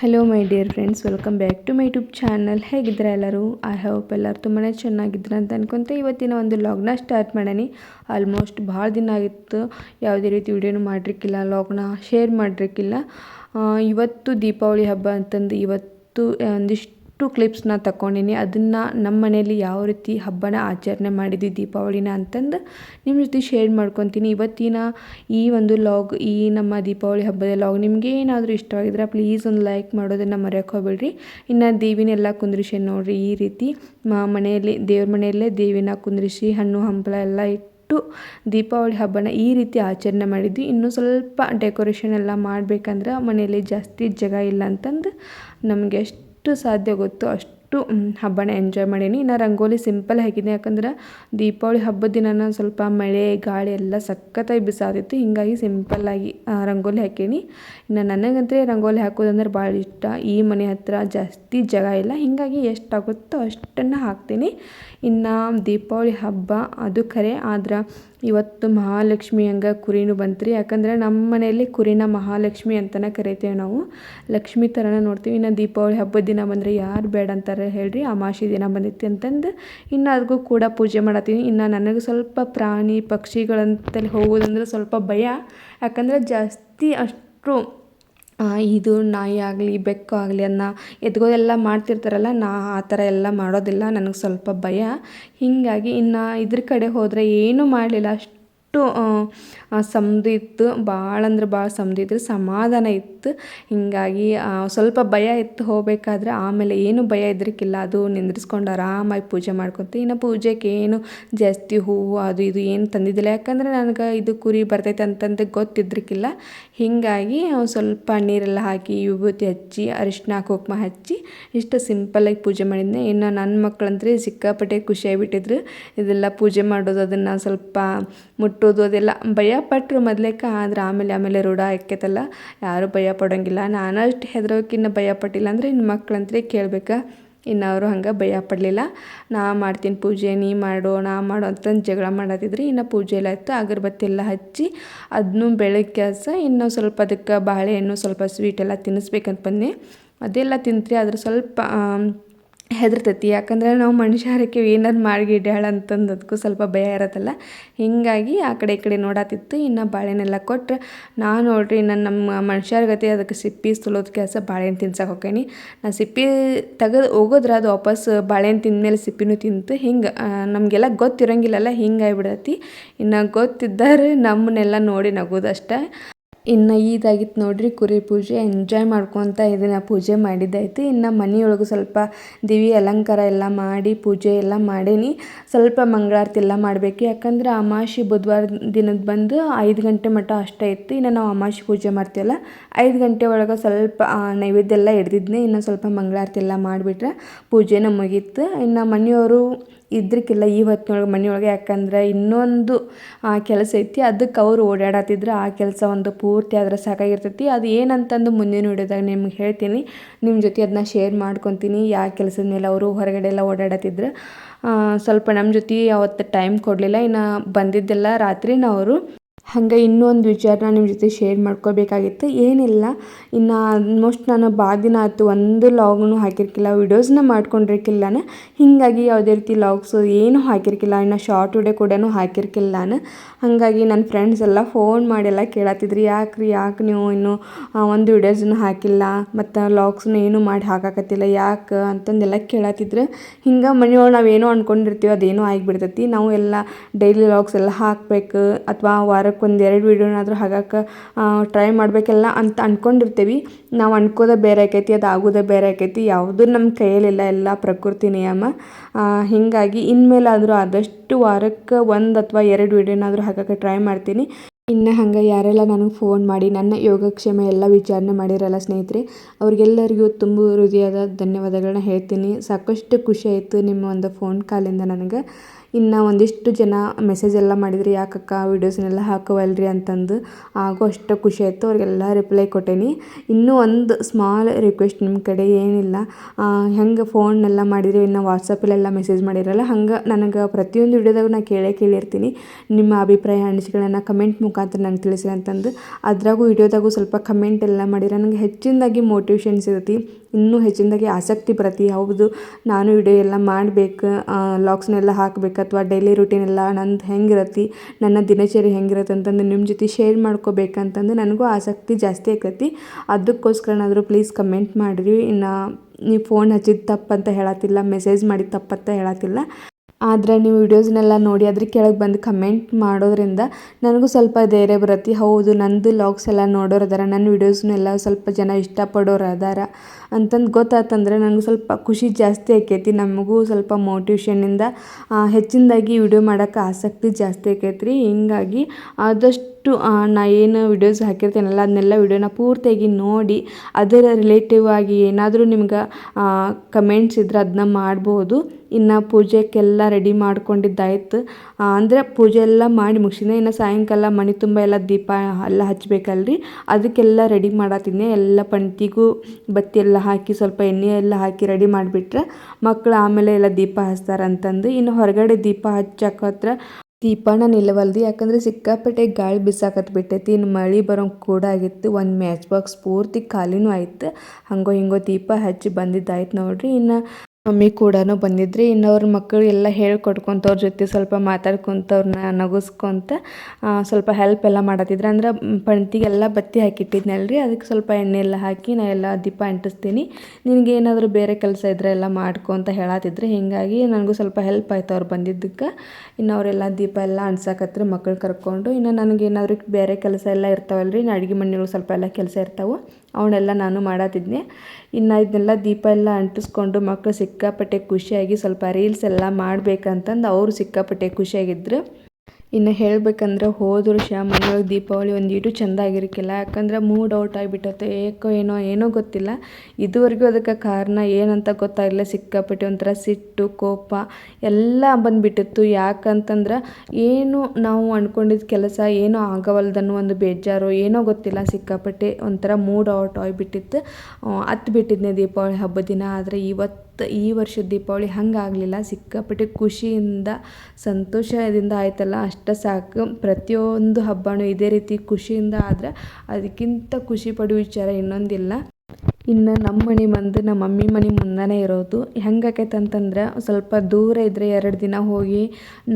Hello my dear friends welcome back to my YouTube channel ಹೇಗಿದ್ದೀರಾ ಎಲ್ಲರೂ? I hope ಎಲ್ಲರೂ ತುಂಬಾ ಚೆನ್ನಾಗಿದ್ದೀರ ಅಂತ ಅನ್ಕೊಂತ ಇವತ್ತಿನ ಒಂದು ಲಾಗ್ನ ಸ್ಟಾರ್ಟ್ ಮಾಡೀನಿ ಆಲ್ಮೋಸ್ಟ್ ಭಾಳ ದಿನ ಆಗಿತ್ತು. ಯಾವುದೇ ರೀತಿ ವಿಡಿಯೋನು ಮಾಡಿರಿಕ್ಕಿಲ್ಲ ಲಾಗ್ನ ಶೇರ್ ಮಾಡಿರಿಕ್ಕಿಲ್ಲ. ಇವತ್ತು ದೀಪಾವಳಿ ಹಬ್ಬ ಅಂತಂದು ಇವತ್ತು ಒಂದಿಷ್ಟು ಕ್ಲಿಪ್ಸ್ನ ತಗೊಂಡಿನಿ ಅದನ್ನು ನಮ್ಮ ಮನೆಯಲ್ಲಿ ಯಾವ ರೀತಿ ಹಬ್ಬನ ಆಚರಣೆ ಮಾಡಿದ್ವಿ, ದೀಪಾವಳಿನ ಅಂತಂದು ನಿಮ್ಮ ಜೊತೆ ಶೇರ್ ಮಾಡ್ಕೊತೀನಿ. ಇವತ್ತಿನ ಈ ಒಂದು ಲಾಗ್ ಈ ನಮ್ಮ ದೀಪಾವಳಿ ಹಬ್ಬದ ಲಾಗ್ ನಿಮಗೆ ಏನಾದರೂ ಇಷ್ಟವಾಗಿದ್ರೆ ಪ್ಲೀಸ್ ಒಂದು ಲೈಕ್ ಮಾಡೋದನ್ನು ಮರೆಯೋಕೆ ಹೋಗ್ಬೇಡ್ರಿ. ಇನ್ನು ದೇವಿನೆಲ್ಲ ಕುಂದ್ರಿಸಿ ನೋಡಿರಿ. ಈ ರೀತಿ ಮನೆಯಲ್ಲಿ, ದೇವ್ರ ಮನೆಯಲ್ಲೇ ದೇವಿನ ಕುಂದ್ರಿಸಿ, ಹಣ್ಣು, ಹಂಪಲ ಎಲ್ಲ ಇಟ್ಟು ದೀಪಾವಳಿ ಹಬ್ಬನ ಈ ರೀತಿ ಆಚರಣೆ ಮಾಡಿದ್ವಿ. ಇನ್ನೂ ಸ್ವಲ್ಪ ಡೆಕೋರೇಷನ್ ಎಲ್ಲ ಮಾಡಬೇಕಂದ್ರೆ ಮನೆಯಲ್ಲಿ ಜಾಸ್ತಿ ಜಾಗ ಇಲ್ಲ ಅಂತಂದು ನಮಗೆ ಎಷ್ಟು ಸಾಧ್ಯ ಗೊತ್ತು ಅಷ್ಟು ಹಬ್ಬನ ಎಂಜಾಯ್ ಮಾಡೀನಿ. ಇನ್ನು ರಂಗೋಲಿ ಸಿಂಪಲ್ ಹಾಕಿದ್ದೆ ಯಾಕಂದ್ರೆ ದೀಪಾವಳಿ ಹಬ್ಬದ ದಿನ ಸ್ವಲ್ಪ ಮಳೆ, ಗಾಳಿ ಎಲ್ಲ ಸಖತ್ತಾಗಿ ಬಿಸಾದಿತ್ತು. ಹಿಂಗಾಗಿ ಸಿಂಪಲ್ಲಾಗಿ ರಂಗೋಲಿ ಹಾಕೀನಿ. ಇನ್ನು ನನಗಂತೂ ರಂಗೋಲಿ ಹಾಕೋದಂದ್ರೆ ಭಾಳ ಇಷ್ಟ. ಈ ಮನೆ ಹತ್ತಿರ ಜಾಸ್ತಿ ಜಾಗ ಇಲ್ಲ. ಹಿಂಗಾಗಿ ಎಷ್ಟಾಗುತ್ತೋ ಅಷ್ಟನ್ನು ಹಾಕ್ತೀನಿ. ಇನ್ನು ದೀಪಾವಳಿ ಹಬ್ಬ, ಅದು ಖರೆ. ಆದ್ರೆ ಇವತ್ತು ಮಹಾಲಕ್ಷ್ಮಿ ಹಂಗೆ ಕುರಿನೂ ಬಂತ್ರಿ. ಯಾಕಂದ್ರೆ ನಮ್ಮ ಮನೆಯಲ್ಲಿ ಕುರಿನ ಮಹಾಲಕ್ಷ್ಮಿ ಅಂತಲೇ ಕರಿತೇವೆ ನಾವು. ಲಕ್ಷ್ಮಿ ಥರನೇ ನೋಡ್ತೀವಿ. ಇನ್ನು ದೀಪಾವಳಿ ಹಬ್ಬದ ದಿನ ಬಂದರೆ ಯಾರು ಬೇಡ ಅಂತಾರೆ ಹೇಳ್ರಿ. ಅಮಾವಾಸ್ಯೆ ದಿನ ಬಂದೈತಿ ಅಂತಂದು ಇನ್ನು ಅದಕ್ಕೂ ಕೂಡ ಪೂಜೆ ಮಾಡತ್ತೀನಿ. ಇನ್ನು ನನಗೆ ಸ್ವಲ್ಪ ಪ್ರಾಣಿ ಪಕ್ಷಿಗಳಂತಲ್ಲಿ ಹೋಗೋದಂದ್ರೆ ಸ್ವಲ್ಪ ಭಯ. ಯಾಕಂದರೆ ಜಾಸ್ತಿ ಅಷ್ಟು ಇದು ನಾಯಿ ಆಗಲಿ, ಬೆಕ್ಕು ಆಗಲಿ ಅದನ್ನ ಎತ್ಕೋದೆಲ್ಲ ಮಾಡ್ತಿರ್ತಾರಲ್ಲ, ನಾ ಆ ಥರ ಎಲ್ಲ ಮಾಡೋದಿಲ್ಲ, ನನಗೆ ಸ್ವಲ್ಪ ಭಯ. ಹೀಗಾಗಿ ಇನ್ನು ಇದ್ರ ಕಡೆ ಹೋದರೆ ಏನೂ ಮಾಡಲಿಲ್ಲ, ಅಷ್ಟು ಆ, ಸಮೃದ್ಧಿ ಇತ್ತು. ಭಾಳ ಅಂದ್ರೆ ಭಾಳ ಇತ್ತು. ಸಮಾಧಾನ ಇತ್ತು. ಹೀಗಾಗಿ ಸ್ವಲ್ಪ ಭಯ ಇತ್ತು ಹೋಗಬೇಕಾದ್ರೆ ಆಮೇಲೆ ಏನು ಭಯ ಇದ್ರಿಕ್ಕಿಲ್ಲ ಅದು ನಿಂದ್ರಿಸ್ಕೊಂಡು ಆರಾಮಾಗಿ ಪೂಜೆ ಮಾಡ್ಕೊತ ಇನ್ನು ಪೂಜೆಗೆ ಏನು ಜಾಸ್ತಿ ಹೂವು ಅದು ಇದು ಏನು ತಂದಿದ್ದಿಲ್ಲ. ಯಾಕಂದರೆ ನನಗೆ ಇದು ಕುರಿ ಬರ್ತೈತೆ ಅಂತಂದು ಗೊತ್ತಿದ್ರಿಕ್ಕಿಲ್ಲ ಹೀಗಾಗಿ ಸ್ವಲ್ಪ ನೀರೆಲ್ಲ ಹಾಕಿ ವಿಭೂತಿ ಹಚ್ಚಿ ಅರಿಶಿನ ಕುಂಕುಮ ಹಚ್ಚಿ ಇಷ್ಟು ಸಿಂಪಲಾಗಿ ಪೂಜೆ ಮಾಡಿದ್ದೆ ಇನ್ನು ನನ್ನ ಮಕ್ಕಳಂದ್ರೆ ಸಿಕ್ಕಾಪಟ್ಟೆ ಖುಷಿಯಾಗಿಬಿಟ್ಟಿದ್ರು ಇದೆಲ್ಲ ಪೂಜೆ ಮಾಡೋದು ಅದನ್ನು ಸ್ವಲ್ಪ ಮುಟ್ಟೋದು ಅದೆಲ್ಲ. ಭಯ ಪಟ್ಟರು ಮೊದ್ಲೇಕ, ಆದ್ರೆ ಆಮೇಲೆ ಆಮೇಲೆ ರೂಢ ಆಕೈತಲ್ಲ ಯಾರೂ ಭಯ ಪಡೋಂಗಿಲ್ಲ. ನಾನು ಅಷ್ಟು ಹೆದರೋಕಿನ್ನ ಭಯ ಪಟ್ಟಿಲ್ಲ ಅಂದರೆ ಇನ್ನು ಮಕ್ಕಳಂದ್ರೆ ಕೇಳ್ಬೇಕು. ಇನ್ನು ಅವರು ಹಂಗೆ ಭಯ ಪಡಲಿಲ್ಲ. ನಾ ಮಾಡ್ತೀನಿ ಪೂಜೆ, ನೀ ಮಾಡು, ನಾ ಮಾಡು ಅಂತಂದು ಜಗಳ ಮಾಡತ್ತಿದ್ರಿ ಇನ್ನು ಪೂಜೆ ಎಲ್ಲ ಇತ್ತು ಅಗರಬತ್ತಿ ಎಲ್ಲ ಹಚ್ಚಿ ಅದನ್ನು ಬೆಳಗ್ಗೆ ಕೆಲಸ, ಇನ್ನು ಸ್ವಲ್ಪ ಅದಕ್ಕೆ ಬಾಳೆಹಣ್ಣು, ಸ್ವಲ್ಪ ಸ್ವೀಟ್ ಎಲ್ಲ ತಿನ್ನಿಸ್ಬೇಕಂತ ಬನ್ನಿ ಅದೆಲ್ಲ ತಿಂತ್ರಿ ಅದ್ರ ಸ್ವಲ್ಪ ಹೆದರ್ತೈತಿ. ಯಾಕಂದ್ರೆ ನಾವು ಮನುಷ್ಯರಕ್ಕೆ ಏನಾರು ಮಾಡಿಗಿಡ್ಯಾಳ ಅಂತಂದು ಅದಕ್ಕೂ ಸ್ವಲ್ಪ ಭಯ ಇರತ್ತಲ್ಲ. ಹೀಗಾಗಿ ಆ ಕಡೆ ಈ ಕಡೆ ನೋಡಾತಿತ್ತು. ಇನ್ನು ಬಾಳೆನೆಲ್ಲ ಕೊಟ್ಟರೆ ನಾನು ನೋಡ್ರಿ, ನಾನು ನಮ್ಮ ಮನುಷ್ಯರ ಗತಿ ಅದಕ್ಕೆ ಸಿಪ್ಪಿ ಸುಲೋದ ಕೆಲಸ ಬಾಳೆಹಣ್ಣು ತಿನ್ಸಕ್ಕೆ ಹೋಗ್ತೀನಿ ನಾ ಸಿಪ್ಪಿ ತೆಗೆದು ಹೋಗೋದ್ರ ಅದು ವಾಪಸ್ ಬಾಳೆಹಣ್ಣು ತಿಂದಮೇಲೆ ಸಿಪ್ಪಿನೂ ತಿಂತು. ಹಿಂಗೆ ನಮಗೆಲ್ಲ ಗೊತ್ತಿರಂಗಿಲ್ಲಲ್ಲ, ಹಿಂಗೆ ಆಗ್ಬಿಡತ್ತಿ ಇನ್ನು ಗೊತ್ತಿದ್ದಾರೆ ನಮ್ಮನ್ನೆಲ್ಲ ನೋಡಿ ನಗೋದಷ್ಟೇ. ಇನ್ನು ಇದಾಗಿತ್ತು ನೋಡ್ರಿ ಕುರಿ ಪೂಜೆ ಎಂಜಾಯ್ ಮಾಡ್ಕೊತ ಇದನ್ನು ಪೂಜೆ ಮಾಡಿದ್ದಾಯ್ತು. ಇನ್ನು ಮನೆಯೊಳಗೆ ಸ್ವಲ್ಪ ದಿವಿ ಅಲಂಕಾರ ಎಲ್ಲ ಮಾಡಿ, ಪೂಜೆ ಎಲ್ಲ ಮಾಡೇನಿ. ಸ್ವಲ್ಪ ಮಂಗಳಾರತಿ ಎಲ್ಲ ಮಾಡಬೇಕು. ಯಾಕಂದ್ರೆ ಅಮಾಶಿ ಬುಧವಾರ ದಿನದ ಬಂದು ಐದು ಗಂಟೆ ಮಟ್ಟ ಅಷ್ಟೇ ಇತ್ತು. ಇನ್ನು ನಾವು ಅಮಾಶಿ ಪೂಜೆ ಮಾಡ್ತೀವಲ್ಲ, ಐದು ಗಂಟೆ ಒಳಗೆ ಸ್ವಲ್ಪ ನೈವೇದ್ಯ ಎಲ್ಲ ಹಿಡ್ದಿದ್ನೆ ಇನ್ನು ಸ್ವಲ್ಪ ಮಂಗಳಾರತಿ ಎಲ್ಲ ಮಾಡಿಬಿಟ್ರೆ ಪೂಜೆನ ಮುಗೀತು. ಇನ್ನು ಮನೆಯವರು ಇದ್ರಕ್ಕಿಲ್ಲ ಈ ಹೊತ್ತಿನೊಳಗೆ, ಮನೆಯೊಳಗೆ. ಯಾಕಂದ್ರೆ ಇನ್ನೊಂದು ಕೆಲಸ ಐತಿ, ಅದಕ್ಕೆ ಅವರು ಓಡಾಡತ್ತಿದ್ರು. ಆ ಕೆಲಸ ಒಂದು ಪೂರ್ತಿ ಆದ್ರೆ ಸಾಕಾಗಿರ್ತೈತಿ. ಅದು ಏನಂತಂದು ಮುಂದಿನ ವಿಡಿಯೋದಾಗ ನಿಮ್ಗೆ ಹೇಳ್ತೀನಿ. ನಿಮ್ಮ ಜೊತೆ ಅದನ್ನ ಶೇರ್ ಮಾಡ್ಕೊತೀನಿ. ಯಾವ ಕೆಲಸದ ಮೇಲೆ ಅವರು ಹೊರಗಡೆ ಎಲ್ಲ ಓಡಾಡತ್ತಿದ್ರು. ಸ್ವಲ್ಪ ನಮ್ಮ ಜೊತೆ ಅವತ್ತು ಟೈಮ್ ಕೊಡಲಿಲ್ಲ. ಇನ್ನು ಬಂದಿದ್ದೆಲ್ಲ. ರಾತ್ರಿನ ಅವರು ಹಾಗೆ ಇನ್ನೊಂದು ವಿಚಾರನ ನಿಮ್ಮ ಜೊತೆ ಶೇರ್ ಮಾಡ್ಕೋಬೇಕಾಗಿತ್ತು. ಏನಿಲ್ಲ, ಇನ್ನು ಆಲ್ಮೋಸ್ಟ್ ನಾನು ಭಾಳ ದಿನ ಆಯ್ತು ಒಂದು ಲಾಗ್ನು ಹಾಕಿರ್ಕಿಲ್ಲ ವಿಡಿಯೋಸ್ನ ಮಾಡ್ಕೊಂಡಿರ್ಕಿಲ್ಲ ಹೀಗಾಗಿ ಯಾವುದೇ ರೀತಿ ಲಾಗ್ಸು ಏನೂ ಹಾಕಿರ್ಕಿಲ್ಲ, ಇನ್ನು ಶಾರ್ಟ್ ವಿಡಿಯೋ ಕೂಡ ಹಾಕಿರ್ಕಿಲ್ಲ ಹಾಗಾಗಿ ನನ್ನ ಫ್ರೆಂಡ್ಸ್ ಎಲ್ಲ ಫೋನ್ ಮಾಡೆಲ್ಲ ಕೇಳತ್ತಿದ್ರಿ ಯಾಕೆ ರೀ ಯಾಕೆ ನೀವು ಇನ್ನೂ ಒಂದು ವಿಡಿಯೋಸನ್ನು ಹಾಕಿಲ್ಲ, ಮತ್ತು ಲಾಗ್ಸ್ನ ಏನೂ ಮಾಡಿ ಹಾಕಾಕತ್ತಿಲ್ಲ, ಯಾಕೆ? ಅಂತಂದೆಲ್ಲ ಕೇಳತ್ತಿದ್ರು ಹಿಂಗೆ ಮನೆಯೊಳಗೆ ನಾವು ಏನೋ ಅಂದ್ಕೊಂಡಿರ್ತೀವಿ ಅದೇನೋ ಆಗಿಬಿಡ್ತೈತಿ. ನಾವು ಎಲ್ಲ ಡೈಲಿ ಲಾಗ್ಸ್ ಎಲ್ಲ ಹಾಕಬೇಕು, ಅಥವಾ ವಾರಕ್ಕೆ ಒಂದು ಎರಡು ವೀಡಿಯೋನಾದರೂ ಹಾಕಕ್ಕೆ ಟ್ರೈ ಮಾಡಬೇಕಲ್ಲ ಅಂತ ಅಂದ್ಕೊಂಡಿರ್ತೀವಿ ನಾವು ಅನ್ಕೋದೇ ಬೇರೆ ಆಕೈತಿ, ಅದು ಆಗೋದೇ ಬೇರೆ ಆಕೈತಿ, ಯಾವುದೂ ನಮ್ಮ ಕೈಯಲ್ಲಿಲ್ಲ ಎಲ್ಲ ಪ್ರಕೃತಿ ನಿಯಮ. ಹೀಗಾಗಿ ಇನ್ಮೇಲಾದರೂ ಆದಷ್ಟು ವಾರಕ್ಕೆ ಒಂದು ಅಥವಾ ಎರಡು ವೀಡಿಯೋನಾದರೂ ಹಾಕಕ್ಕೆ ಟ್ರೈ ಮಾಡ್ತೀನಿ. ಇನ್ನು ಹಂಗೆ ಯಾರೆಲ್ಲ ನನಗೆ ಫೋನ್ ಮಾಡಿ ನನ್ನ ಯೋಗಕ್ಷೇಮ ಎಲ್ಲ ವಿಚಾರಣೆ ಮಾಡಿರಲ್ಲ ಸ್ನೇಹಿತರೆ, ಅವ್ರಿಗೆಲ್ಲರಿಗೂ ತುಂಬ ಹೃದಯದ ಧನ್ಯವಾದಗಳನ್ನ ಹೇಳ್ತೀನಿ. ಸಾಕಷ್ಟು ಖುಷಿ ಆಯಿತು ನಿಮ್ಮ ಒಂದು ಫೋನ್ ಕಾಲಿಂದ ನನಗೆ. ಇನ್ನು ಒಂದಿಷ್ಟು ಜನ ಮೆಸೇಜ್ ಎಲ್ಲ ಮಾಡಿದ್ರಿ, ಯಾಕಕ್ಕ ವೀಡಿಯೋಸ್ನೆಲ್ಲ ಹಾಕವಲ್ರಿ? ಅಂತಂದು. ಆಗೋ ಅಷ್ಟು ಖುಷಿ ಆಯಿತು, ಅವ್ರಿಗೆಲ್ಲ ರಿಪ್ಲೈ ಕೊಟ್ಟೇನಿ. ಇನ್ನೂ ಒಂದು ಸ್ಮಾಲ್ ರಿಕ್ವೆಸ್ಟ್ ನಿಮ್ಮ ಕಡೆ ಏನಿಲ್ಲ. ಹೆಂಗೆ ಫೋನ್ನೆಲ್ಲ ಮಾಡಿದ್ರಿ, ಇನ್ನು ವಾಟ್ಸಪ್ಪಲ್ಲೆಲ್ಲ ಮೆಸೇಜ್ ಮಾಡಿರಲ್ಲ, ಹಂಗೆ ನನಗೆ ಪ್ರತಿಯೊಂದು ವಿಡಿಯೋದಾಗ ನಾನು ಕೇಳೇ ಕೇಳಿರ್ತೀನಿ. ನಿಮ್ಮ ಅಭಿಪ್ರಾಯ, ಅನಿಸಿಕೆಗಳನ್ನು ಕಮೆಂಟ್ ಮುಖಾಂತರ ನಂಗೆ ತಿಳಿಸಿ ಅಂತಂದು, ಅದ್ರಾಗೂ ವಿಡಿಯೋದಾಗೂ ಸ್ವಲ್ಪ ಕಮೆಂಟ್ ಎಲ್ಲ ಮಾಡಿರ ನನಗೆ ಹೆಚ್ಚಿನದಾಗಿ ಮೋಟಿವೇಶನ್ ಸಿಗತಿ ಇನ್ನೂ ಹೆಚ್ಚಿನದಾಗಿ ಆಸಕ್ತಿ ಬರತಿ ಹೌದು, ನಾನು ವಿಡಿಯೋ ಎಲ್ಲ ಮಾಡ್ಬೇಕು ಲಾಕ್ಸ್ನೆಲ್ಲ ಹಾಕ್ಬೇಕು ಅಥವಾ ಡೈಲಿ ರುಟೀನ್ ಎಲ್ಲ ನಂದು ಹೆಂಗಿರತ್ತೆ, ನನ್ನ ದಿನಚರಿ ಹೆಂಗಿರತ್ತೆ ಅಂತಂದು ನಿಮ್ಮ ಜೊತೆ ಶೇರ್ ಮಾಡ್ಕೋಬೇಕಂತಂದು ನನಗೂ ಆಸಕ್ತಿ ಜಾಸ್ತಿ ಆಕೈತಿ. ಅದಕ್ಕೋಸ್ಕರನಾದರೂ ಪ್ಲೀಸ್ ಕಮೆಂಟ್ ಮಾಡಿರಿ. ಇನ್ನು ನೀವು ಫೋನ್ ಹಚ್ಚಿದ ತಪ್ಪಂತ ಹೇಳತ್ತಿಲ್ಲ ಮೆಸೇಜ್ ಮಾಡಿದ ತಪ್ಪಂತ ಹೇಳತ್ತಿಲ್ಲ. ಆದರೆ ನೀವು ವಿಡಿಯೋಸ್ನೆಲ್ಲ ನೋಡಿ ಅದ್ರ ಕೆಳಗೆ ಬಂದು ಕಮೆಂಟ್ ಮಾಡೋದ್ರಿಂದ ನನಗೂ ಸ್ವಲ್ಪ ಧೈರ್ಯ ಬರುತ್ತೆ. ಹೌದು, ನಂದು ಲಾಗ್ಸ್ ಎಲ್ಲ ನೋಡೋರು ಅದಾರ ನನ್ನ ವಿಡಿಯೋಸ್ನೆಲ್ಲ ಸ್ವಲ್ಪ ಜನ ಇಷ್ಟಪಡೋರು ಅದಾರ ಅಂತಂದು ಗೊತ್ತಾತಂದ್ರೆ ನನಗೂ ಸ್ವಲ್ಪ ಖುಷಿ ಜಾಸ್ತಿ ಆಕೈತಿ. ನಮಗೂ ಸ್ವಲ್ಪ ಮೋಟಿವೇಶನ್ನಿಂದ ಹೆಚ್ಚಿನದಾಗಿ ವಿಡಿಯೋ ಮಾಡೋಕ್ಕೆ ಆಸಕ್ತಿ ಜಾಸ್ತಿ ಆಕೈತಿ ರೀ ಹಿಂಗಾಗಿ ಆದಷ್ಟು ನಾ ಏನು ವಿಡಿಯೋಸ್ ಹಾಕಿರ್ತೀನಲ್ಲ, ಅದನ್ನೆಲ್ಲ ವಿಡಿಯೋನ ಪೂರ್ತಿಯಾಗಿ ನೋಡಿ, ಅದರ ರಿಲೇಟಿವ್ ಆಗಿ ಏನಾದರೂ ನಿಮ್ಗೆ ಕಮೆಂಟ್ಸ್ ಇದ್ರೆ ಅದನ್ನ ಮಾಡ್ಬೋದು. ಇನ್ನು ಪೂಜೆಗೆಲ್ಲ ರೆಡಿ ಮಾಡ್ಕೊಂಡಿದ್ದಾಯ್ತು. ಅಂದರೆ ಪೂಜೆ ಎಲ್ಲ ಮಾಡಿ ಮುಗಿಸಿದೆ ಇನ್ನು ಸಾಯಂಕಾಲ ಮನೆ ತುಂಬ ಎಲ್ಲ ದೀಪ ಎಲ್ಲ ಹಚ್ಚಬೇಕಲ್ರಿ ಅದಕ್ಕೆಲ್ಲ ರೆಡಿ ಮಾಡತ್ತೀನಿ ಎಲ್ಲ ಪಂಕ್ತಿಗೂ ಬತ್ತಿ ಎಲ್ಲ ಹಾಕಿ, ಸ್ವಲ್ಪ ಎಣ್ಣೆ ಎಲ್ಲ ಹಾಕಿ ರೆಡಿ ಮಾಡಿಬಿಟ್ರೆ ಮಕ್ಕಳು ಆಮೇಲೆ ಎಲ್ಲ ದೀಪ ಹಚ್ತಾರೆ ಅಂತಂದು ಇನ್ನು ಹೊರಗಡೆ ದೀಪ ಹಚ್ಚಕ್ಕೆ ಹತ್ರ ದೀಪನ ನಿಲ್ಲವಲ್ದು, ಯಾಕಂದ್ರೆ ಸಿಕ್ಕಾಪಟ್ಟೆ ಗಾಳಿ ಬಿಸಾಕತ್ ಬಿಟ್ಟೈತಿ, ಇನ್ನು ಮಳೆ ಬರೋಂಗೆ ಕೂಡ ಆಗಿತ್ತು. ಒಂದು ಮ್ಯಾಚ್ ಬಾಕ್ಸ್ ಪೂರ್ತಿ ಖಾಲಿನೂ ಆಯ್ತು. ಹಂಗೋ ಹಿಂಗೋ ದೀಪ ಹಚ್ಚಿ ಬಂದಿದ್ದಾಯ್ತು ನೋಡ್ರಿ. ಇನ್ನು ಮಮ್ಮಿ ಕೂಡ ಬಂದಿದ್ರಿ. ಇನ್ನು ಅವ್ರ ಮಕ್ಕಳು ಎಲ್ಲ ಹೇಳ್ಕೊಟ್ಕೊಂತ ಅವ್ರ ಜೊತೆ ಸ್ವಲ್ಪ ಮಾತಾಡ್ಕೊತ ಅವ್ರನ್ನ ನಗಿಸ್ಕೊಂತ ಸ್ವಲ್ಪ ಹೆಲ್ಪ್ ಎಲ್ಲ ಮಾಡತ್ತಿದ್ರು. ಅಂದ್ರೆ ಪಣ್ತಿಗೆಲ್ಲ ಬತ್ತಿ ಹಾಕಿಟ್ಟಿದ್ನಲ್ರಿ. ಅದಕ್ಕೆ ಸ್ವಲ್ಪ ಎಣ್ಣೆ ಎಲ್ಲ ಹಾಕಿ ನಾ ಎಲ್ಲ ದೀಪ ಅಂಟಿಸ್ತೀನಿ. ನಿನಗೆ ಏನಾದರೂ ಬೇರೆ ಕೆಲಸ ಇದ್ರೆ ಎಲ್ಲ ಮಾಡ್ಕೊ ಅಂತ ಹೇಳತ್ತಿದ್ರು ಹೀಗಾಗಿ ನನಗೂ ಸ್ವಲ್ಪ ಹೆಲ್ಪ್ ಆಯ್ತು ಅವ್ರು ಬಂದಿದ್ದಕ್ಕೆ. ಇನ್ನು ಅವರೆಲ್ಲ ದೀಪ ಎಲ್ಲ ಅಂಟ್ಸಕತ್ರಿ ಮಕ್ಕಳು ಕರ್ಕೊಂಡು. ಇನ್ನು ನನಗೇನಾದ್ರೂ ಬೇರೆ ಕೆಲಸ ಎಲ್ಲ ಇರ್ತಾವಲ್ರಿ. ನಾ ಅಡುಗೆ ಮನೆಯೊಳಗೆ ಸ್ವಲ್ಪ ಎಲ್ಲ ಕೆಲಸ ಇರ್ತಾವೆ. ಅವನ್ನೆಲ್ಲ ನಾನು ಮಾಡತ್ತಿದ್ದೆ ಇನ್ನು ಇದನ್ನೆಲ್ಲ ದೀಪ ಎಲ್ಲ ಅಂಟಿಸ್ಕೊಂಡು ಮಕ್ಕಳು ಸಿಕ್ಕಾಪಟ್ಟೆ ಖುಷಿಯಾಗಿ ಸ್ವಲ್ಪ ರೀಲ್ಸ್ ಎಲ್ಲ ಮಾಡ್ಬೇಕಂತಂದು ಅವರು ಸಿಕ್ಕಾಪಟ್ಟೆ ಖುಷಿಯಾಗಿದ್ರು. ಇನ್ನು ಹೇಳಬೇಕಂದ್ರೆ ಹೋದ ವರ್ಷ ಮನೆಯೊಳಗೆ ದೀಪಾವಳಿ ಒಂದು ಇಟು ಚೆಂದ ಆಗಿರಕ್ಕಿಲ್ಲ. ಯಾಕಂದ್ರೆ ಮೂಡ್ ಔಟ್ ಆಗಿಬಿಟ್ಟತ್ತೆ. ಏಕೋ ಏನೋ ಏನೋ ಗೊತ್ತಿಲ್ಲ. ಇದುವರೆಗೂ ಅದಕ್ಕೆ ಕಾರಣ ಏನಂತ ಗೊತ್ತಾಗಿಲ್ಲ ಸಿಕ್ಕಾಪಟ್ಟೆ ಒಂಥರ ಸಿಟ್ಟು, ಕೋಪ ಎಲ್ಲ ಬಂದುಬಿಟ್ಟಿತ್ತು. ಯಾಕಂತಂದ್ರೆ ಏನು ನಾವು ಅಂದ್ಕೊಂಡಿದ್ದ ಕೆಲಸ ಏನೋ ಆಗವಲ್ದನ್ನು ಒಂದು ಬೇಜಾರು, ಏನೋ ಗೊತ್ತಿಲ್ಲ. ಸಿಕ್ಕಾಪಟ್ಟೆ ಒಂಥರ ಮೂಡ್ ಔಟ್ ಆಗಿಬಿಟ್ಟಿತ್ತು. ಹತ್ತು ಬಿಟ್ಟಿದ್ದೆ ದೀಪಾವಳಿ ಹಬ್ಬದ ದಿನ ಆದರೆ ಇವತ್ತು ಈ ವರ್ಷದ ದೀಪಾವಳಿ ಹಂಗೆ ಆಗಲಿಲ್ಲ. ಸಿಕ್ಕಾಪಟ್ಟೆ ಖುಷಿಯಿಂದ, ಸಂತೋಷದಿಂದ ಆಯ್ತಲ್ಲ. ಅಷ್ಟ ಸಾಕು ಪ್ರತಿಯೊಂದು ಹಬ್ಬವೂ ಇದೇ ರೀತಿ ಖುಷಿಯಿಂದ ಆದ್ರೆ ಅದಕ್ಕಿಂತ ಖುಷಿ ಪಡೋ ವಿಚಾರ ಇನ್ನೊಂದಿಲ್ಲ. ಇನ್ನು ನಮ್ಮ ಮನೆ ಬಂದು ನಮ್ಮ ಮಮ್ಮಿ ಮನೆ ಮುಂದೆನೇ ಇರೋದು. ಹೆಂಗೆ ಆಕೈತೆ ಅಂತಂದ್ರೆ ಸ್ವಲ್ಪ ದೂರ ಇದ್ದರೆ ಎರಡು ದಿನ ಹೋಗಿ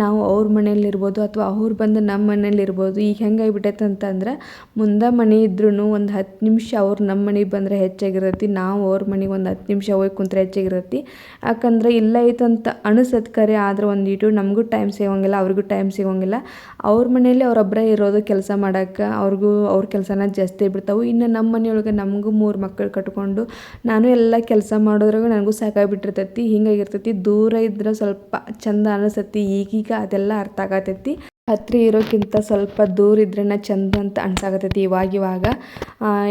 ನಾವು ಅವ್ರ ಮನೇಲಿರ್ಬೋದು ಅಥವಾ ಅವ್ರು ಬಂದು ನಮ್ಮ ಮನೇಲಿರ್ಬೋದು ಈಗ ಹೆಂಗೆ ಆಗ್ಬಿಟ್ಟೈತೆ ಅಂತಂದ್ರೆ ಮುಂದೆ ಮನೆ ಇದ್ರೂ ಒಂದು ಹತ್ತು ನಿಮಿಷ ಅವ್ರು ನಮ್ಮ ಮನೆಗೆ ಬಂದರೆ ಹೆಚ್ಚಾಗಿರತ್ತೆ, ನಾವು ಅವ್ರ ಮನೆಗೆ ಒಂದು ಹತ್ತು ನಿಮಿಷ ಹೋಗಿ ಕುಂತ್ರೆ ಹೆಚ್ಚಾಗಿರತ್ತೆ. ಯಾಕಂದ್ರೆ ಇಲ್ಲ ಐತಂತ ಅನಿಸತ್ ಕರೆ ಆದ್ರೆ ಒಂದಿಟ್ಟು ನಮಗೂ ಟೈಮ್ ಸಿಗೋಂಗಿಲ್ಲ, ಅವ್ರಿಗೂ ಟೈಮ್ ಸಿಗೋಂಗಿಲ್ಲ. ಅವ್ರ ಮನೇಲಿ ಅವರೊಬ್ಬರೇ ಇರೋದು ಕೆಲಸ ಮಾಡೋಕ್ಕೆ ಅವ್ರಿಗೂ ಅವ್ರ ಕೆಲಸನ ಜಾಸ್ತಿ ಬಿಡ್ತಾವೆ. ಇನ್ನು ನಮ್ಮ ಮನೆಯೊಳಗೆ ನಮಗೂ ಮೂರು ಮಕ್ಕಳು ಕಟ್ಕೊಂಡು ನಾನು ಎಲ್ಲ ಕೆಲಸ ಮಾಡೋದ್ರಾಗ ನನಗೂ ಸಾಕಾಗ್ಬಿಟ್ಟಿರ್ತೈತಿ. ಹಿಂಗಾಗಿರ್ತೈತಿ. ದೂರ ಇದ್ರೆ ಸ್ವಲ್ಪ ಚಂದ ಅನಿಸ್ತೈತಿ. ಈಗೀಗ ಅದೆಲ್ಲ ಅರ್ಥ ಆಗತೈತಿ. ಹತ್ತಿರ ಇರೋಕ್ಕಿಂತ ಸ್ವಲ್ಪ ದೂರ ಇದ್ರೇ ಚಂದ ಅಂತ ಅನ್ಸಾಕತ್ತೈತಿ ಇವಾಗ ಇವಾಗ.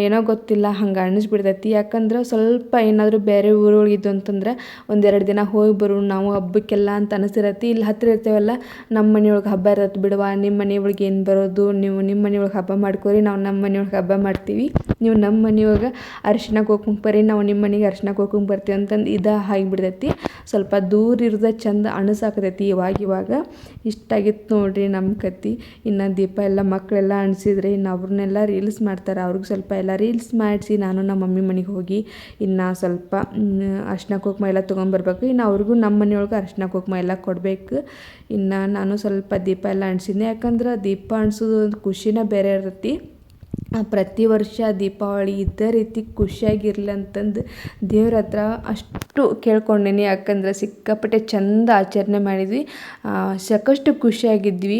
ಏನೋ ಗೊತ್ತಿಲ್ಲ, ಹಂಗೆ ಅನ್ನಿಸ್ಬಿಡ್ತೈತಿ ಯಾಕಂದ್ರೆ ಸ್ವಲ್ಪ ಏನಾದರೂ ಬೇರೆ ಊರೊಳಗಿದ್ದು ಅಂತಂದ್ರೆ ಒಂದೆರಡು ದಿನ ಹೋಗಿ ಬರು ನಾವು ಹಬ್ಬಕ್ಕೆಲ್ಲ ಅಂತ ಅನಿಸಿರತ್ತಿ. ಇಲ್ಲಿ ಹತ್ತಿರ ಇರ್ತೇವಲ್ಲ ನಮ್ಮ ಮನೆಯೊಳಗೆ ಹಬ್ಬ ಇರತ್ತೆ ಬಿಡವಾ ನಿಮ್ಮ ಮನೆಯೊಳಗೆ ಏನು ಬರೋದು, ನೀವು ನಿಮ್ಮ ಮನೆಯೊಳಗೆ ಹಬ್ಬ ಮಾಡ್ಕೋರಿ, ನಾವು ನಮ್ಮ ಮನೆಯೊಳಗೆ ಹಬ್ಬ ಮಾಡ್ತೀವಿ. ನೀವು ನಮ್ಮ ಮನೆಯೊಳಗೆ ಅರಿಶಿನ ಕುಂಕುಮ ಬರ್ರಿ, ನಾವು ನಿಮ್ಮ ಮನೆಗೆ ಅರಿಶಿನ ಕುಂಕುಮ ಬರ್ತೀವಿ ಅಂತಂದು ಇದು ಆಗಿಬಿಡ್ತೈತಿ. ಸ್ವಲ್ಪ ದೂರ ಇರೋದ ಚಂದ ಅನಿಸಾಕತೈತಿ ಇವಾಗ ಇವಾಗ. ಇಷ್ಟಾಗಿತ್ತು ನೋಡಿರಿ ನಮ್ಮ ಕತೆ ಇನ್ನು ದೀಪ ಎಲ್ಲ ಮಕ್ಕಳೆಲ್ಲ ಅಣಿಸಿದ್ರೆ ಇನ್ನು ಅವ್ರನ್ನೆಲ್ಲ ರೀಲ್ಸ್ ಮಾಡ್ತಾರೆ. ಅವ್ರಿಗೆ ಸ್ವಲ್ಪ ಎಲ್ಲ ರೀಲ್ಸ್ ಮಾಡಿಸಿ ನಾನು ನಮ್ಮ ಮಮ್ಮಿ ಮನೆಗೆ ಹೋಗಿ ಇನ್ನು ಸ್ವಲ್ಪ ಅರ್ಶಿನ ಕುಂಕುಮ ಎಲ್ಲ ತೊಗೊಂಬರ್ಬೇಕು. ಇನ್ನು ಅವ್ರಿಗೂ ನಮ್ಮ ಮನೆಯೊಳಗೆ ಅರ್ಶಿನ ಕುಂಕುಮ ಎಲ್ಲ ಕೊಡಬೇಕು. ಇನ್ನು ನಾನು ಸ್ವಲ್ಪ ದೀಪ ಎಲ್ಲ ಅಣಿಸಿದ್ದೆ ಯಾಕಂದ್ರೆ ದೀಪ ಅಣಿಸೋದು ಒಂದು ಖುಷಿನೇ ಬೇರೆ ಇರ್ತೈತಿ. ಪ್ರತಿ ವರ್ಷ ದೀಪಾವಳಿ ಇದೇ ರೀತಿ ಖುಷಿಯಾಗಿರ್ಲಿ ಅಂತಂದು ದೇವ್ರ ಹತ್ರ ಅಷ್ಟು ಕೇಳ್ಕೊಂಡೀನಿ. ಯಾಕಂದ್ರೆ ಸಿಕ್ಕಾಪಟ್ಟೆ ಚಂದ ಆಚರಣೆ ಮಾಡಿದ್ವಿ. ಸಾಕಷ್ಟು ಖುಷಿಯಾಗಿದ್ವಿ.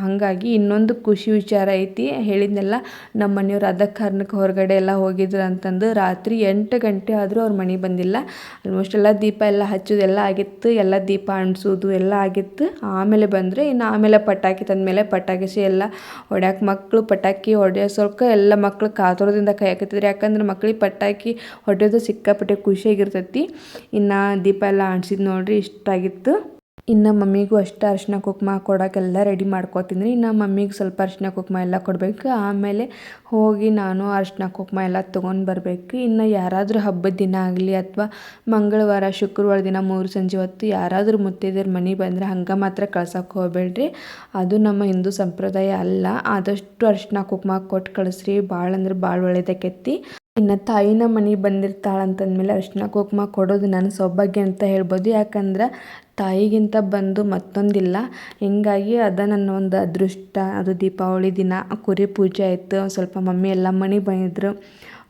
ಹಾಗಾಗಿ ಇನ್ನೊಂದು ಖುಷಿ ವಿಚಾರ ಐತಿ. ಹೇಳಿದ್ನೆಲ್ಲ, ನಮ್ಮ ಮನೆಯವ್ರು ಅದ ಕಾರಣಕ್ಕೆ ಹೊರಗಡೆ ಎಲ್ಲ ಹೋಗಿದ್ರು ಅಂತಂದು ರಾತ್ರಿ ಎಂಟು ಗಂಟೆ ಆದರೂ ಅವ್ರ ಮನೆಗೆ ಬಂದಿಲ್ಲ. ಆಲ್ಮೋಸ್ಟ್ ಎಲ್ಲ ದೀಪ ಎಲ್ಲ ಹಚ್ಚೋದು ಎಲ್ಲ ಆಗಿತ್ತು. ಎಲ್ಲ ದೀಪ ಅಣಿಸೋದು ಎಲ್ಲ ಆಗಿತ್ತು. ಆಮೇಲೆ ಬಂದರೆ ಇನ್ನು ಆಮೇಲೆ ಪಟಾಕಿ ತಂದಮೇಲೆ ಪಟಾಕಿಸಿ ಎಲ್ಲ ಹೊಡ್ಯಾಕೆ ಮಕ್ಕಳು ಪಟಾಕಿ ಹೊಡೆಯೋಸೋಕೆ ಎಲ್ಲ ಮಕ್ಳು ಕಾತುರದಿಂದ ಕಾಯಕತ್ತಿದ್ರು ಯಾಕಂದ್ರೆ ಮಕ್ಳಿಗೆ ಪಟ್ಟಾಕಿ ಹೊಡೆಯೋದು ಸಿಕ್ಕಾಪಟ್ಟೆ ಖುಷಿಯಾಗಿರ್ತೈತಿ. ಇನ್ನು ದೀಪ ಎಲ್ಲ ಅಂಟ್ಸಿದ್ದು ನೋಡಿರಿ, ಇಷ್ಟಾಗಿತ್ತು. ಇನ್ನು ಮಮ್ಮಿಗೂ ಅಷ್ಟು ಅರಿಶಿನ ಕುಂಕುಮ ಕೊಡೋಕ್ಕೆಲ್ಲ ರೆಡಿ ಮಾಡ್ಕೊತೀನಿ. ಇನ್ನು ಮಮ್ಮಿಗೆ ಸ್ವಲ್ಪ ಅರಿಶಿನ ಕುಂಕುಮ ಎಲ್ಲ ಕೊಡಬೇಕು. ಆಮೇಲೆ ಹೋಗಿ ನಾನು ಅರಿಶಿನ ಕುಂಕುಮ ಎಲ್ಲ ತೊಗೊಂಡು ಬರಬೇಕು. ಇನ್ನು ಯಾರಾದರೂ ಹಬ್ಬದ ದಿನ ಆಗಲಿ ಅಥವಾ ಮಂಗಳವಾರ, ಶುಕ್ರವಾರ ದಿನ, ಮೂರು ಸಂಜೆ ಹೊತ್ತು ಯಾರಾದರೂ ಮುತ್ತೈದೆಯರು ಮನೆ ಬಂದರೆ ಹಂಗೆ ಮಾತ್ರ ಕಳ್ಸೋಕೆ ಹೋಗಬೇಡ್ರಿ. ಅದು ನಮ್ಮ ಹಿಂದೂ ಸಂಪ್ರದಾಯ ಅಲ್ಲ. ಆದಷ್ಟು ಅರಿಶಿನ ಕುಂಕುಮ ಕೊಟ್ಟು ಕಳಿಸ್ರಿ. ಭಾಳ ಅಂದ್ರೆ ಭಾಳ ಒಳ್ಳೆಯದಕ್ಕೆತ್ತಿ ಇನ್ನು ತಾಯಿನ ಮನೆಗೆ ಬಂದಿರ್ತಾಳೆ ಅಂತಂದಮೇಲೆ ಅರಿಶಿನ ಕುಂಕುಮ ಕೊಡೋದು ನನ್ನ ಸೌಭಾಗ್ಯ ಅಂತ ಹೇಳ್ಬೋದು. ಯಾಕಂದ್ರೆ ತಾಯಿಗಿಂತ ಬಂದು ಮತ್ತೊಂದಿಲ್ಲ. ಹಿಂಗಾಗಿ ಅದ ನನ್ನ ಒಂದು ಅದೃಷ್ಟ, ಅದು ದೀಪಾವಳಿ ದಿನ, ಕುರಿ ಪೂಜೆ ಆಯಿತು. ಸ್ವಲ್ಪ ಮಮ್ಮಿ ಎಲ್ಲ ಮನೆಗೆ ಬಂದಿದ್ರು.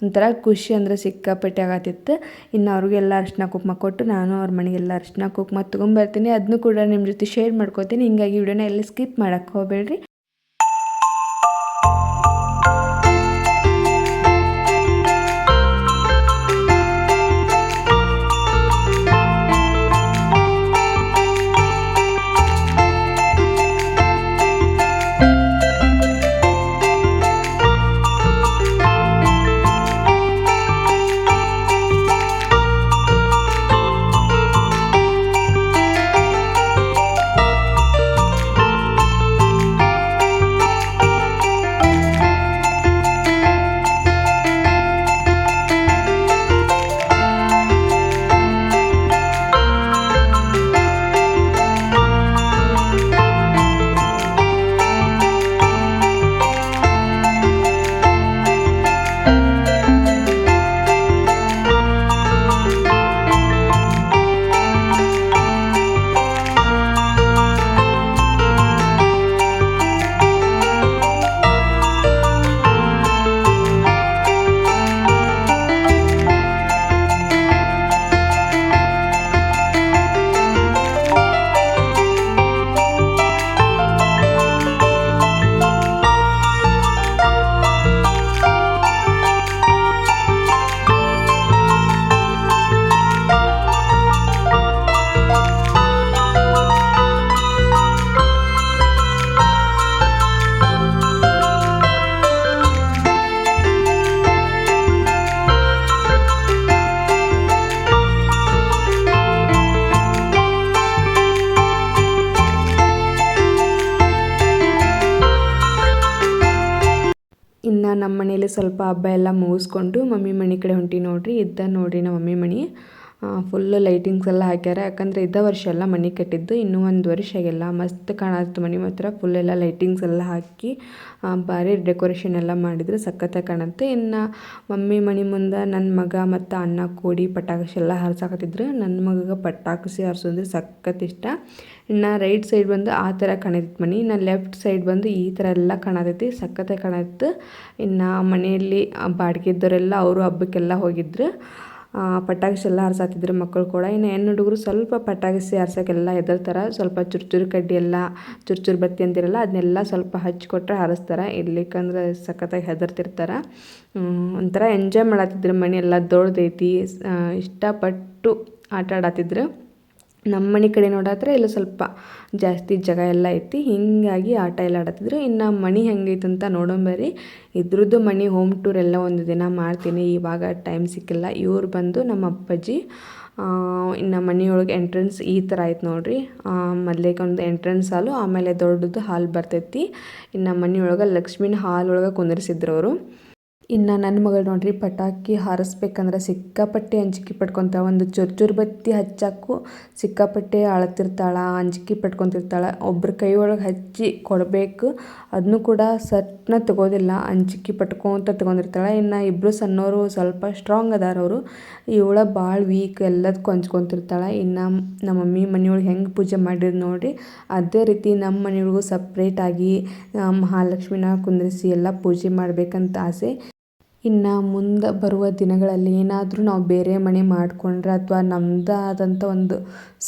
ಒಂಥರ ಖುಷಿ ಅಂದರೆ ಸಿಕ್ಕಾಪಟ್ಟೆ ಆಗತ್ತಿತ್ತು. ಇನ್ನು ಅವ್ರಿಗೆಲ್ಲ ಅರಿಶಿನ ಕುಂಕುಮ ಕೊಟ್ಟು ನಾನು ಅವ್ರ ಮನೆಗೆಲ್ಲ ಅರಿಶಿನ ಕುಕ್ಮ ತೊಗೊಂಬರ್ತೀನಿ ಅದನ್ನು ಕೂಡ ನಿಮ್ಮ ಜೊತೆ ಶೇರ್ ಮಾಡ್ಕೋತೀನಿ. ಹಿಂಗಾಗಿ ವಿಡಿಯೋನ ಎಲ್ಲ ಸ್ಕಿಪ್ ಮಾಡೋಕ್ಕೆ ಹೋಗಬೇಡ್ರಿ. ಮನೇಲಿ ಸ್ವಲ್ಪ ಹಬ್ಬ ಎಲ್ಲ ಮುಗಿಸ್ಕೊಂಡು ಮಮ್ಮಿ ಮನೆ ಕಡೆ ಹೊಂಟಿ ನೋಡ್ರಿ, ಇದ್ದ ನೋಡ್ರಿ ನಮ್ಮ ಮಮ್ಮಿ ಮನೆ. ಫುಲ್ಲು ಲೈಟಿಂಗ್ಸ್ ಎಲ್ಲ ಹಾಕ್ಯಾರ. ಯಾಕಂದ್ರೆ ಇದ್ದ ವರ್ಷ ಎಲ್ಲ ಮನೆ ಕಟ್ಟಿದ್ದು, ಇನ್ನೂ ಒಂದು ವರ್ಷ ಆಗಿಲ್ಲ. ಮಸ್ತ್ ಕಾಣತ್ತೆ ಮನೆ ಮಾತ್ರ ಫುಲ್ ಎಲ್ಲ ಲೈಟಿಂಗ್ಸ್ ಎಲ್ಲ ಹಾಕಿ ಭಾರಿ ಡೆಕೋರೇಷನ್ ಎಲ್ಲ ಮಾಡಿದ್ರು ಸಖತ್ತಾಗಿ ಕಾಣುತ್ತೆ. ಇನ್ನು ಮಮ್ಮಿ ಮನೆ ಮುಂದೆ ನನ್ನ ಮಗ ಮತ್ತು ಅಣ್ಣ ಕೂಡಿ ಪಟಾಕಿ ಎಲ್ಲ ಹಾರ್ಸಾಕತ್ತಿದ್ರು. ನನ್ನ ಮಗಗೆ ಪಟಾಕಿ ಹಾರಿಸೋದ್ರೆ ಸಖತ್ ಇಷ್ಟ. ಇನ್ನು ರೈಟ್ ಸೈಡ್ ಬಂದು ಆ ಥರ ಕಾಣತೈತಿ ಮನೆ. ಇನ್ನು ಲೆಫ್ಟ್ ಸೈಡ್ ಬಂದು ಈ ಥರ ಎಲ್ಲ ಕಾಣತೈತಿ ಸಖತ್ತಾಗಿ ಕಾಣತ್ತೆ ಇನ್ನು ಮನೆಯಲ್ಲಿ ಬಾಡಿಗೆ ಇದ್ದವರೆಲ್ಲ ಅವರು ಹಬ್ಬಕ್ಕೆಲ್ಲ ಹೋಗಿದ್ರು. ಪಟಾಕಿ ಎಲ್ಲ ಹಾರ್ಸಾತಿದ್ರು ಮಕ್ಕಳು ಕೂಡ. ಇನ್ನು ಹೆಣ್ಣು ಹುಡುಗರು ಸ್ವಲ್ಪ ಪಟಾಕಿಸಿ ಹಾರ್ಸೋಕ್ಕೆಲ್ಲ ಹೆದರ್ತಾರೆ. ಸ್ವಲ್ಪ ಚುರುಚುರು ಕಡ್ಡಿ ಎಲ್ಲ ಚುರುಚುರು ಬತ್ತಿ ಅಂತಿರಲ್ಲ, ಅದನ್ನೆಲ್ಲ ಸ್ವಲ್ಪ ಹಚ್ಕೊಟ್ರೆ ಹಾರಿಸ್ತಾರೆ ಇರ್ಲಿಕ್ಕಂದ್ರೆ ಸಖತ್ತಾಗಿ ಹೆದರ್ತಿರ್ತಾರೆ. ಒಂಥರ ಎಂಜಾಯ್ ಮಾಡತ್ತಿದ್ರು ಮನೆ ಎಲ್ಲ ದೊಡ್ಡದೈತಿ. ಇಷ್ಟಪಟ್ಟು ಆಟ ಆಡತ್ತಿದ್ರು ನಮ್ಮ ಮನೆ ಕಡೆ ನೋಡಾದ್ರೆ ಇಲ್ಲ ಸ್ವಲ್ಪ ಜಾಸ್ತಿ ಜಾಗ ಎಲ್ಲ ಐತಿ. ಹೀಗಾಗಿ ಆಟ ಎಲ್ಲ ಆಡತ್ತಿದ್ರು. ಇನ್ನು ಮನೆ ಹೆಂಗೈತೆ ಅಂತ ನೋಡೋಂಬರಿ ಇದ್ರದ್ದು ಮನೆ ಹೋಮ್ ಟೂರ್ ಎಲ್ಲ ಒಂದು ದಿನ ಮಾಡ್ತೀನಿ. ಇವಾಗ ಟೈಮ್ ಸಿಕ್ಕಿಲ್ಲ. ಇವ್ರು ಬಂದು ನಮ್ಮ ಅಪ್ಪಾಜಿ ಇನ್ನು ಮನೆಯೊಳಗೆ ಎಂಟ್ರೆನ್ಸ್ ಈ ಥರ ಆಯ್ತು ನೋಡಿರಿ. ಮೊದ್ಲಿಗೆ ಒಂದು ಎಂಟ್ರೆನ್ಸ್ ಹಾಲು ಆಮೇಲೆ ದೊಡ್ಡದು ಹಾಲ್ ಬರ್ತೈತಿ. ಇನ್ನು ಮನೆಯೊಳಗೆ ಲಕ್ಷ್ಮೀನ ಹಾಲ್ ಒಳಗೆ ಕುಂದಿರಿಸಿದ್ರು ಅವರು. ಇನ್ನು ನನ್ನ ಮಗಳು ನೋಡ್ರಿ ಪಟಾಕಿ ಹಾರಿಸ್ಬೇಕಂದ್ರೆ ಸಿಕ್ಕಾಪಟ್ಟೆ ಅಂಜಿಕೆ ಪಡ್ಕೊತಾಳೆ ಒಂದು ಚುರ್ ಬತ್ತಿ ಹಚ್ಚಕ್ಕೂ ಸಿಕ್ಕಾಪಟ್ಟೆ ಅಳತಿರ್ತಾಳೆ ಅಂಜಿಕೆ ಪಟ್ಕೊತಿರ್ತಾಳೆ. ಒಬ್ರ ಕೈ ಒಳಗೆ ಹಚ್ಚಿ ಕೊಡಬೇಕು ಅದನ್ನು ಕೂಡ ಸಟ್ನ ತಗೋದಿಲ್ಲ, ಅಂಜಿಕೆ ಪಟ್ಕೊತ ತಗೊಂಡಿರ್ತಾಳೆ. ಇನ್ನು ಇಬ್ಬರು ಸಣ್ಣವರು ಸ್ವಲ್ಪ ಸ್ಟ್ರಾಂಗ್ ಅದಾರ ಅವರು. ಇವಳ ಭಾಳ ವೀಕ್ ಎಲ್ಲದಕ್ಕೂ ಹಂಚ್ಕೊತಿರ್ತಾಳೆ ಇನ್ನು ನಮ್ಮ ಮಮ್ಮಿ ಮನೆಯೊಳಗೆ ಹೆಂಗೆ ಪೂಜೆ ಮಾಡಿದ್ರು ನೋಡಿರಿ, ಅದೇ ರೀತಿ ನಮ್ಮ ಮನೆಯೊಳಗೂ ಸಪ್ರೇಟಾಗಿ ಮಹಾಲಕ್ಷ್ಮಿನ ಕುಂದ್ರಿಸಿ ಎಲ್ಲ ಪೂಜೆ ಮಾಡಬೇಕಂತ ಆಸೆ. ಇನ್ನು ಮುಂದೆ ಬರುವ ದಿನಗಳಲ್ಲಿ ಏನಾದರೂ ನಾವು ಬೇರೆ ಮನೆ ಮಾಡಿಕೊಂಡ್ರೆ ಅಥವಾ ನಮ್ಮದೇ ಆದಂಥ ಒಂದು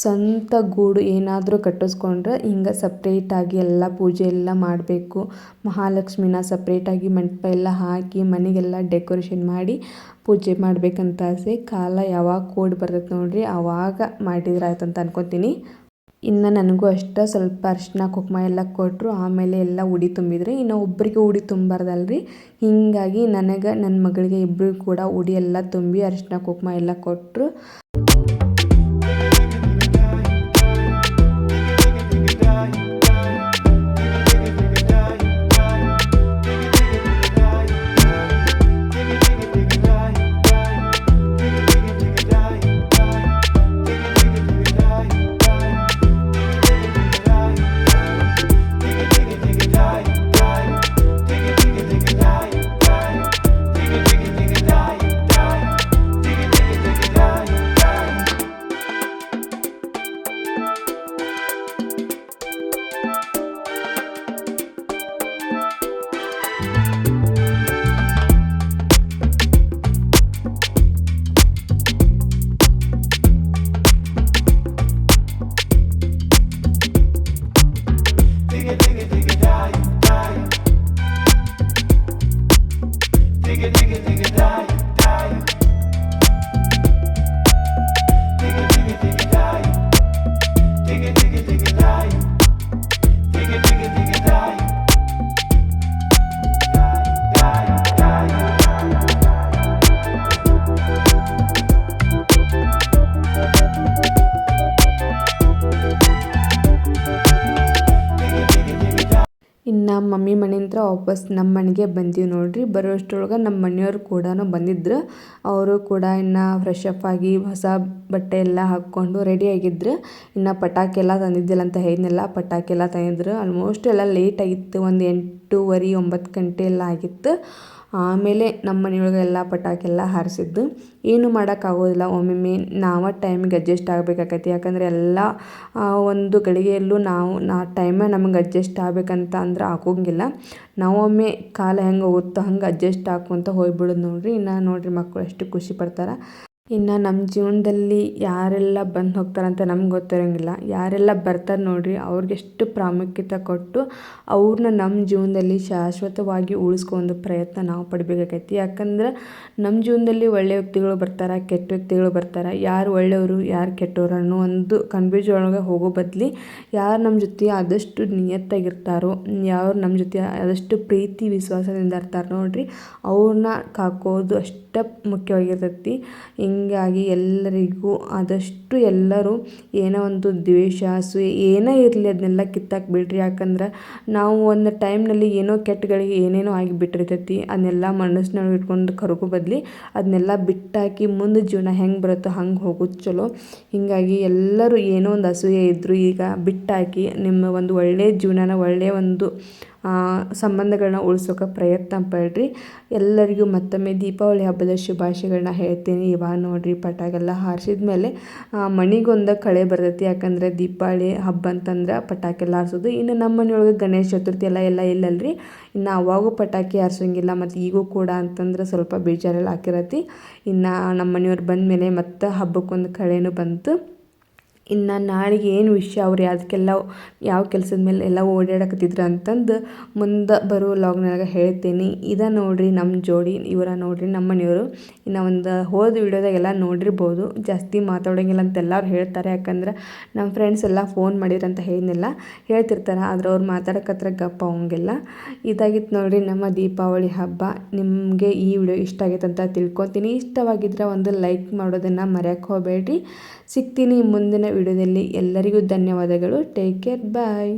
ಸ್ವಂತ ಗೂಡು ಏನಾದರೂ ಕಟ್ಟಿಸ್ಕೊಂಡ್ರೆ ಹಿಂಗೆ ಸಪ್ರೇಟಾಗಿ ಎಲ್ಲ ಪೂಜೆ ಎಲ್ಲ ಮಾಡಬೇಕು. ಮಹಾಲಕ್ಷ್ಮಿನ ಸಪ್ರೇಟಾಗಿ ಮಂಟಪ ಎಲ್ಲ ಹಾಕಿ ಮನೆಗೆಲ್ಲ ಡೆಕೋರೇಷನ್ ಮಾಡಿ ಪೂಜೆ ಮಾಡಬೇಕಂತ ಆಸೆ. ಕಾಲ ಯಾವಾಗ ಕೋಡ್ ಬರ್ತೈತೆ ನೋಡಿರಿ ಆವಾಗ ಮಾಡಿದ್ರೆ ಆಯ್ತು ಅಂತ ಅನ್ಕೊತೀನಿ. ಇನ್ನು ನನಗೂ ಅಷ್ಟೇ ಸ್ವಲ್ಪ ಅರಿಶಿನ, ಕುಂಕುಮ ಎಲ್ಲ ಕೊಟ್ಟರು ಆಮೇಲೆ ಎಲ್ಲ ಉಡಿ ತುಂಬಿದ್ರು. ಇನ್ನು ಒಬ್ಬರಿಗೆ ಉಡಿ ತುಂಬಬಾರ್ದಲ್ರಿ ಹೀಗಾಗಿ ನನಗೆ ನನ್ನ ಮಗಳಿಗೆ ಇಬ್ಬರಿಗೂ ಕೂಡ ಉಡಿ ಎಲ್ಲ ತುಂಬಿ ಅರಿಶಿನ, ಕುಂಕುಮ ಎಲ್ಲ ಕೊಟ್ಟರು ಮನೆಯಿಂದ ವಾಪಸ್ ನಮ್ಮ ಮನೆಗೆ ಬಂದೀವಿ ನೋಡ್ರಿ. ಬರೋಷ್ಟ್ರೊಳಗೆ ನಮ್ಮ ಮನೆಯವ್ರು ಕೂಡ ಬಂದಿದ್ರು. ಅವರು ಕೂಡ ಇನ್ನು ಫ್ರೆಶ್ ಅಪ್ ಆಗಿ ಹೊಸ ಬಟ್ಟೆ ಎಲ್ಲ ಹಾಕ್ಕೊಂಡು ರೆಡಿ ಆಗಿದ್ರು. ಇನ್ನು ಪಟಾಕಿ ಎಲ್ಲ ತಂದಿದ್ದಿಲ್ಲ ಅಂತ ಹೇಳಿದ್ನೆಲ್ಲ ಪಟಾಕಿ ಎಲ್ಲ ತಂದಿದ್ರು. ಆಲ್ಮೋಸ್ಟ್ ಎಲ್ಲ ಲೇಟ್ ಆಗಿತ್ತು, ಒಂದು ಎಂಟೂವರೆ, ಒಂಬತ್ತು ಗಂಟೆ ಎಲ್ಲ ಆಗಿತ್ತು. ಆಮೇಲೆ ನಮ್ಮ ಮನೆಯೊಳಗೆ ಎಲ್ಲ ಪಟಾಕಿ ಎಲ್ಲ ಹಾರಿಸಿದ್ದು. ಏನು ಮಾಡೋಕ್ಕಾಗೋದಿಲ್ಲ. ಒಮ್ಮೊಮ್ಮೆ ನಾವು ಟೈಮಿಗೆ ಅಡ್ಜಸ್ಟ್ ಆಗಬೇಕಾಕೈತಿ. ಯಾಕಂದರೆ ಎಲ್ಲ ಒಂದು ಗಳಿಗೆಯಲ್ಲೂ ನಾವು, ನಾ ಟೈಮ ನಮಗೆ ಅಡ್ಜಸ್ಟ್ ಆಗಬೇಕಂತ ಅಂದ್ರೆ ಆಗೋಂಗಿಲ್ಲ. ನಾವೊಮ್ಮೆ ಕಾಲ ಹೆಂಗೆ ಹೋಗುತ್ತೋ ಹಂಗೆ ಅಡ್ಜಸ್ಟ್ ಹಾಕ್ಕೊಂತ ಹೋಗ್ಬಿಡೋದು ನೋಡಿರಿ. ಇನ್ನು ನೋಡಿರಿ ಮಕ್ಕಳು ಎಷ್ಟು ಖುಷಿ ಪಡ್ತಾರೆ. ಇನ್ನು ನಮ್ಮ ಜೀವನದಲ್ಲಿ ಯಾರೆಲ್ಲ ಬಂದು ಹೋಗ್ತಾರಂತ ನಮ್ಗೆ ಗೊತ್ತಿರೋಂಗಿಲ್ಲ. ಯಾರೆಲ್ಲ ಬರ್ತಾರೆ ನೋಡಿರಿ ಅವ್ರಿಗೆಷ್ಟು ಪ್ರಾಮುಖ್ಯತೆ ಕೊಟ್ಟು ಅವ್ರನ್ನ ನಮ್ಮ ಜೀವನದಲ್ಲಿ ಶಾಶ್ವತವಾಗಿ ಉಳಿಸ್ಕೊಂಡು ಪ್ರಯತ್ನ ನಾವು ಪಡಬೇಕಾಗೈತಿ. ಯಾಕಂದ್ರೆ ನಮ್ಮ ಜೀವನದಲ್ಲಿ ಒಳ್ಳೆಯ ವ್ಯಕ್ತಿಗಳು ಬರ್ತಾರೆ, ಕೆಟ್ಟ ವ್ಯಕ್ತಿಗಳು ಬರ್ತಾರೆ. ಯಾರು ಒಳ್ಳೆಯವರು, ಯಾರು ಕೆಟ್ಟವರು ಅನ್ನೋ ಒಂದು ಕನ್ಫ್ಯೂಸ್ ಒಳಗೆ ಹೋಗೋ ಬದಲಿ ಯಾರು ನಮ್ಮ ಜೊತೆ ಆದಷ್ಟು ನಿಯತ್ತಾಗಿರ್ತಾರೋ, ಯಾರು ನಮ್ಮ ಜೊತೆ ಆದಷ್ಟು ಪ್ರೀತಿ, ವಿಶ್ವಾಸದಿಂದ ಇರ್ತಾರೆ ನೋಡಿರಿ ಅವ್ರನ್ನ ಕಾಕೋದು ಅಷ್ಟು ಮುಖ್ಯವಾಗಿರ್ತೈತಿ. ಹಿಂಗಾಗಿ ಎಲ್ಲರಿಗೂ ಆದಷ್ಟು ಎಲ್ಲರೂ ಏನೋ ಒಂದು ದ್ವೇಷ ಅಸೂಯೆ ಏನೇ ಇರಲಿ ಅದನ್ನೆಲ್ಲ ಕಿತ್ತಾಕಿ ಬಿಡ್ರಿ. ಯಾಕಂದ್ರೆ ನಾವು ಒಂದು ಟೈಮ್ನಲ್ಲಿ ಏನೋ ಕೆಟ್ಟಗಳಿಗೆ ಏನೇನೋ ಆಗಿ ಬಿಟ್ಟಿರ್ತೈತಿ, ಅದನ್ನೆಲ್ಲ ಮನಸ್ಸಿನೊಳಗೆ ಇಟ್ಕೊಂಡು ಕರಗೋ ಬದಲಿ ಅದನ್ನೆಲ್ಲ ಬಿಟ್ಟಾಕಿ ಮುಂದೆ ಜೀವನ ಹೆಂಗೆ ಬರುತ್ತೋ ಹಂಗೆ ಹೋಗೋದು ಚಲೋ. ಹೀಗಾಗಿ ಎಲ್ಲರೂ ಏನೋ ಒಂದು ಅಸೂಯೆ ಇದ್ದರೂ ಈಗ ಬಿಟ್ಟಾಕಿ ನಿಮ್ಮ ಒಂದು ಒಳ್ಳೆಯ ಜೀವನನ ಒಳ್ಳೆಯ ಒಂದು ಸಂಬಂಧಗಳನ್ನ ಉಳ್ಸೋಕೆ ಪ್ರಯತ್ನ ಪಡ್ರಿ. ಎಲ್ಲರಿಗೂ ಮತ್ತೊಮ್ಮೆ ದೀಪಾವಳಿ ಹಬ್ಬದ ಶುಭಾಶಯಗಳನ್ನ ಹೇಳ್ತೀನಿ. ಇವಾಗ ನೋಡಿರಿ ಪಟಾಕೆಲ್ಲ ಹಾರಿಸಿದ ಮೇಲೆ ಮನೆಗೊಂದು ಕಳೆ ಬರ್ತೈತಿ. ಯಾಕಂದರೆ ದೀಪಾವಳಿ ಹಬ್ಬ ಅಂತಂದ್ರೆ ಪಟಾಕಿ ಎಲ್ಲ ಹಾರಿಸೋದು. ಇನ್ನು ನಮ್ಮ ಮನೆಯೊಳಗೆ ಗಣೇಶ ಚತುರ್ಥಿ ಎಲ್ಲ ಎಲ್ಲ ಇಲ್ಲಲ್ರಿ. ಇನ್ನು ಅವಾಗೂ ಪಟಾಕಿ ಹಾರಿಸೋಂಗಿಲ್ಲ, ಮತ್ತು ಈಗೂ ಕೂಡ ಅಂತಂದ್ರೆ ಸ್ವಲ್ಪ ಬೇಜಾರೆಲ್ಲ ಹಾಕಿರತಿ. ಇನ್ನು ನಮ್ಮ ಮನೆಯವ್ರು ಬಂದ ಮೇಲೆ ಮತ್ತೆ ಹಬ್ಬಕ್ಕೊಂದು ಕಳೆನೂ ಬಂತು. ಇನ್ನು ನಾಳೆಗೆ ಏನು ವಿಷಯ ಅವ್ರು ಯಾವುದಕ್ಕೆಲ್ಲ ಯಾವ ಕೆಲ್ಸದ ಮೇಲೆ ಎಲ್ಲ ಓಡಾಡಕತ್ತಿದ್ರು ಅಂತಂದು ಮುಂದೆ ಬರೋ ಲಾಗ್ನಾಗ ಹೇಳ್ತೀನಿ. ಇದ ನೋಡಿರಿ ನಮ್ಮ ಜೋಡಿ, ಇವರ ನೋಡಿರಿ ನಮ್ಮ ಮನೆಯವರು. ಇನ್ನು ಒಂದು ಹೋದ ವಿಡಿಯೋದಾಗೆಲ್ಲ ನೋಡಿರ್ಬೋದು. ಜಾಸ್ತಿ ಮಾತಾಡೋಂಗಿಲ್ಲ ಅಂತ ಎಲ್ಲರೂ ಹೇಳ್ತಾರೆ. ಯಾಕಂದ್ರೆ ನಮ್ಮ ಫ್ರೆಂಡ್ಸ್ ಎಲ್ಲ ಫೋನ್ ಮಾಡಿರಂತ ಹೇಳಿದ್ನೆಲ್ಲ, ಹೇಳ್ತಿರ್ತಾರೆ. ಆದ್ರೆ ಅವ್ರು ಮಾತಾಡೋಕತ್ರ ಗಪ್ಪ ಅವಂಗೆಲ್ಲ. ಇದಾಗಿತ್ತು ನೋಡಿರಿ ನಮ್ಮ ದೀಪಾವಳಿ ಹಬ್ಬ. ನಿಮಗೆ ಈ ವಿಡಿಯೋ ಇಷ್ಟ ಆಗೈತೆ ಅಂತ ತಿಳ್ಕೊತೀನಿ. ಇಷ್ಟವಾಗಿದ್ದರೆ ಒಂದು ಲೈಕ್ ಮಾಡೋದನ್ನು ಮರೆಯೋಕ್ಕೆ ಹೋಗಬೇಡ್ರಿ. ಸಿಗ್ತೀನಿ ಮುಂದಿನ ವಿಡಿಯೋದಲ್ಲಿ. ಎಲ್ಲರಿಗೂ ಧನ್ಯವಾದಗಳು. Take care bye